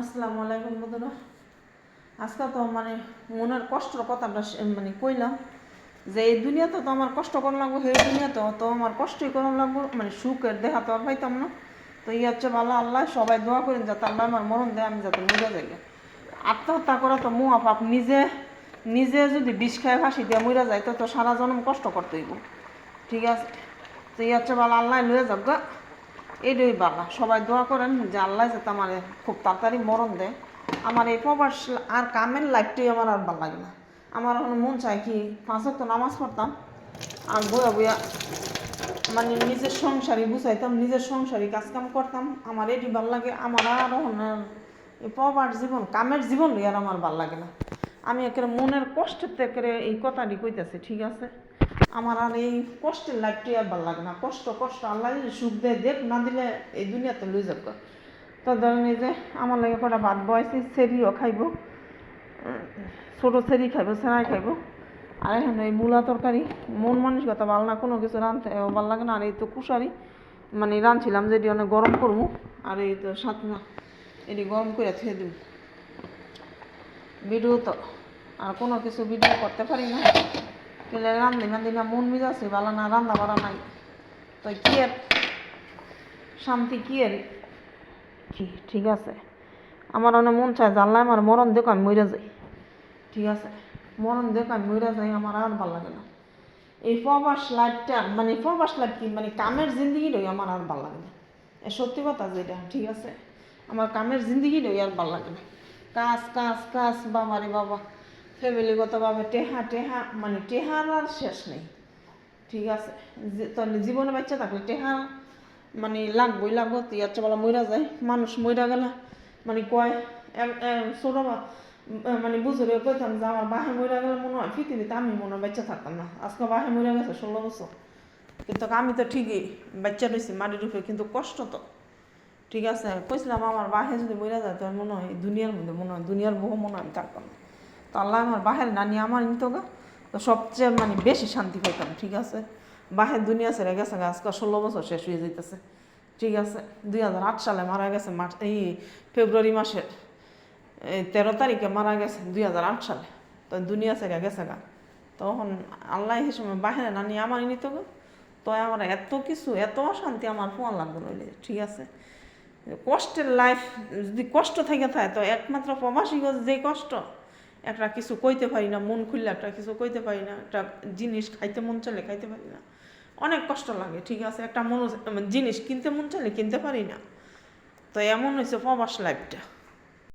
আসসালামু আলাইকুম বন্ধুরা। আজকে তো মানে মনের কষ্টের কথাটা সে- মানে কইলাম যে এই দুনিয়াতে তো আমার কষ্ট করা লাগবো সেই দুনিয়াতে তো আমার কষ্টই করা লাগবো মানে সুখের দেখা তো আর পাইতাম না। তো এই হচ্ছে ভালো, আল্লাহ সবাই দোয়া করেন যাতে আল্লাহ আমার মরণ দেয়, আমি যাতে মরে যাই। আত্মহত্যা করা তো মুয়া পাপ, নিজে নিজে যদি বিষ খায়, ফাঁসি দিয়ে মরে যায়, তো তো সারা জন্ম কষ্ট করতেইব ঠিক আছে? তো এই হচ্ছে ভালো, আল্লাহ লয়ে যাক গা। এটাই বালা সবাই দোয়া করেন যে আল্লাহ যাতে আমার খুব তাড়াতাড়ি মরণ দেয়। আমার এই প্রবাস আর কামের লাইফটাই আমার আর ভালো লাগে না। আমার এখন মন চায় কি পাঁচ তো নামাজ পড়তাম, আর বইয়া বইয়া মানে নিজের সংসারই বুঝাইতাম নিজের সংসারই কাজকাম করতাম। আমার এটি ভালো লাগে, আমার আর এই প্রবার জীবন, কামের জীবন আর আমার ভালো লাগে না। আমি একেবারে মনের কষ্টের থেকে এই কথাটি কইতেছি, ঠিক আছে? আমার আর এই কষ্টের লাইফটাই আর ভালো লাগে না। কষ্ট কষ্ট, আল্লাহ সুখ দেয়, দেখ না দিলে এই দুনিয়াতে লই যাক তো ধরেন এই যে আমার লাগে কটা ভাত বয়সি সেরিও খাইব, ছোটো সেরি খাইব, সেরাই খাইব। আর এখন এই মূলা তরকারি, মন মানসিকতা ভালো না, কোনো কিছু রাঁধতে ভালো লাগে না। আর এই তো কুশারি মানে রাঁধছিলাম, যেটি অনেক গরম করব। আর এই তো সাত না এটি গরম করে থুয়ে দিব। ভিডিও আর কোনো কিছু ভিডিও করতে পারি না। কেলে রান্ধি রান্ধি না, মন মিজাছে ভালো না, রান্না বাড়া নাই। তো কি আর শান্তি কি আর কি, ঠিক আছে। আমার অনেক মন চায় জানলে আমার মরণ দেখো আমি মরে যাই। ঠিক আছে, মরণ দেখো আমি মরে যাই, আমার আর ভালো লাগে না। এই প্রবাস লাইফটা মানে প্রবাস লাইফ কি মানে কামের জিন্দগিটাই আমার আর ভালো লাগে না। সত্যি কথা যেটা, ঠিক আছে। আমার কামের জিন্দগিটাই আর ভালো লাগে না। কাজ কাজ কাজ বাবা রে বাবা। ফ্যামিলিগতভাবে টেহা টেহা মানে টেহার আর শেষ নেই। ঠিক আছে? তাহলে জীবনে বাচ্চা থাকলে টেহা মানে লাগবই লাগবো। তুই আচ্ছা বলা মইরা যায় মানুষ মইরা গেলে। মানে কয় ছোট মানে বুঝলে কইতাম যে আমার বাহে মইরা গেলে মনে হয় পৃথিবীতে আমি মনে হয় বাচ্চা থাকতাম না। আজকে বাহে মইরা গেছে ষোলো বছর। কিন্তু আমি তো ঠিকই বাচ্চা রয়েছি মাটির উপরে, কিন্তু কষ্ট তো। ঠিক আছে? কইছিলাম আমার বাহে যদি মইরা যায় তো মনে হয় দুনিয়ার মধ্যে, মনে হয় দুনিয়ার বহু মনে হয় না তো আল্লাহ আমার বাহের নানি আমার নিত গা। তো সবচেয়ে মানে বেশি শান্তি পাইতাম, ঠিক আছে? বাহের দুনিয়া ছেড়ে গেছে আজকে ষোলো বছর শেষ হয়ে যাইতেছে, ঠিক আছে? দুই হাজার আট সালে মারা গেছে মার্চ এই ফেব্রুয়ারি মাসের, এই তেরো তারিখে মারা গেছে দুই হাজার আট সালে। তো দুনিয়া ছেড়ে গেছে গা। তখন আল্লাহ সময় বাহিরে নানি আমার নিত গো। তো আমার এত কিছু, এত অশান্তি আমার ফোন নইলে, ঠিক আছে? কষ্টের লাইফ যদি কষ্ট থেকে থাকে তো একমাত্র প্রবাসী যে কষ্ট। একটা কিছু কইতে পারি না, মন খুললে একটা কিছু কইতে পারি না, একটা জিনিস খাইতে মন চলে খাইতে পারি না। অনেক কষ্ট লাগে, ঠিক আছে? একটা মন জিনিস কিনতে মন চলে কিনতে পারি না। তো এমন হয়েছে প্রবাস লাইফটা